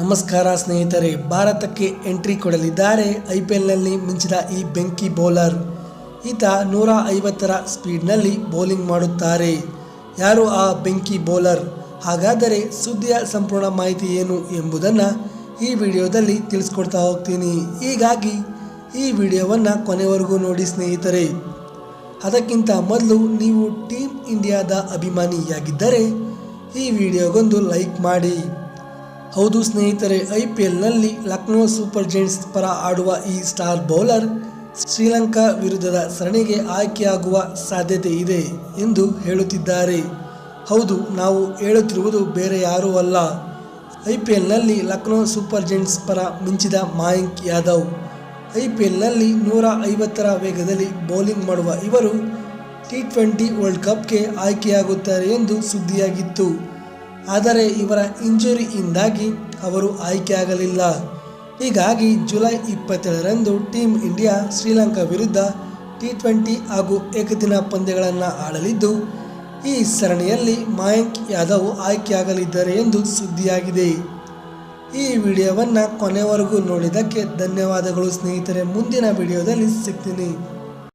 ನಮಸ್ಕಾರ ಸ್ನೇಹಿತರೆ, ಭಾರತಕ್ಕೆ ಎಂಟ್ರಿ ಕೊಡಲಿದ್ದಾರೆ ಐ ಪಿ ಎಲ್ನಲ್ಲಿ ಮಿಂಚಿದ ಈ ಬೆಂಕಿ ಬೌಲರ್. ಈತ ನೂರ ಐವತ್ತರ ಸ್ಪೀಡ್ನಲ್ಲಿ ಬೌಲಿಂಗ್ ಮಾಡುತ್ತಾರೆ. ಯಾರು ಆ ಬೆಂಕಿ ಬೌಲರ್? ಹಾಗಾದರೆ ಸುದ್ದಿಯ ಸಂಪೂರ್ಣ ಮಾಹಿತಿ ಏನು ಎಂಬುದನ್ನು ಈ ವಿಡಿಯೋದಲ್ಲಿ ತಿಳಿಸ್ಕೊಡ್ತಾ ಹೋಗ್ತೀನಿ. ಹೀಗಾಗಿ ಈ ವಿಡಿಯೋವನ್ನು ಕೊನೆವರೆಗೂ ನೋಡಿ ಸ್ನೇಹಿತರೆ. ಅದಕ್ಕಿಂತ ಮೊದಲು ನೀವು ಟೀಮ್ ಇಂಡಿಯಾದ ಅಭಿಮಾನಿಯಾಗಿದ್ದರೆ ಈ ವಿಡಿಯೋಗೊಂದು ಲೈಕ್ ಮಾಡಿ. ಹೌದು ಸ್ನೇಹಿತರೆ, ಐ ಪಿ ಎಲ್ನಲ್ಲಿ ಲಕ್ನೋ ಸೂಪರ್ ಜೈಂಟ್ಸ್ ಪರ ಆಡುವ ಈ ಸ್ಟಾರ್ ಬೌಲರ್ ಶ್ರೀಲಂಕಾ ವಿರುದ್ಧದ ಸರಣಿಗೆ ಆಯ್ಕೆಯಾಗುವ ಸಾಧ್ಯತೆ ಇದೆ ಎಂದು ಹೇಳುತ್ತಿದ್ದಾರೆ. ಹೌದು, ನಾವು ಹೇಳುತ್ತಿರುವುದು ಬೇರೆ ಯಾರೂ ಅಲ್ಲ. ಐ ಪಿ ಎಲ್ನಲ್ಲಿ ಲಕ್ನೋ ಸೂಪರ್ ಜೈಂಟ್ಸ್ ಪರ ಮಿಂಚಿದ ಮಾಯಾಂಕ್ ಯಾದವ್. ಐ ಪಿ ಎಲ್ನಲ್ಲಿ ನೂರ ಐವತ್ತರ ವೇಗದಲ್ಲಿ ಬೌಲಿಂಗ್ ಮಾಡುವ ಇವರು ಟಿ ಟ್ವೆಂಟಿ ವರ್ಲ್ಡ್ ಕಪ್ಗೆ ಆಯ್ಕೆಯಾಗುತ್ತಾರೆ ಎಂದು ಸುದ್ದಿಯಾಗಿತ್ತು. ಆದರೆ ಇವರ ಇಂಜುರಿಯಿಂದಾಗಿ ಅವರು ಆಯ್ಕೆಯಾಗಲಿಲ್ಲ. ಹೀಗಾಗಿ ಜುಲೈ ಇಪ್ಪತ್ತೇಳರಂದು ಟೀಮ್ ಇಂಡಿಯಾ ಶ್ರೀಲಂಕಾ ವಿರುದ್ಧ ಟಿ ಟ್ವೆಂಟಿ ಹಾಗೂ ಏಕದಿನ ಪಂದ್ಯಗಳನ್ನು ಆಡಲಿದ್ದು, ಈ ಸರಣಿಯಲ್ಲಿ ಮಯಾಂಕ್ ಯಾದವ್ ಆಯ್ಕೆಯಾಗಲಿದ್ದಾರೆ ಎಂದು ಸುದ್ದಿಯಾಗಿದೆ. ಈ ವಿಡಿಯೋವನ್ನು ಕೊನೆವರೆಗೂ ನೋಡಿದ್ದಕ್ಕೆ ಧನ್ಯವಾದಗಳು ಸ್ನೇಹಿತರೆ. ಮುಂದಿನ ವಿಡಿಯೋದಲ್ಲಿ ಸಿಗ್ತೀನಿ.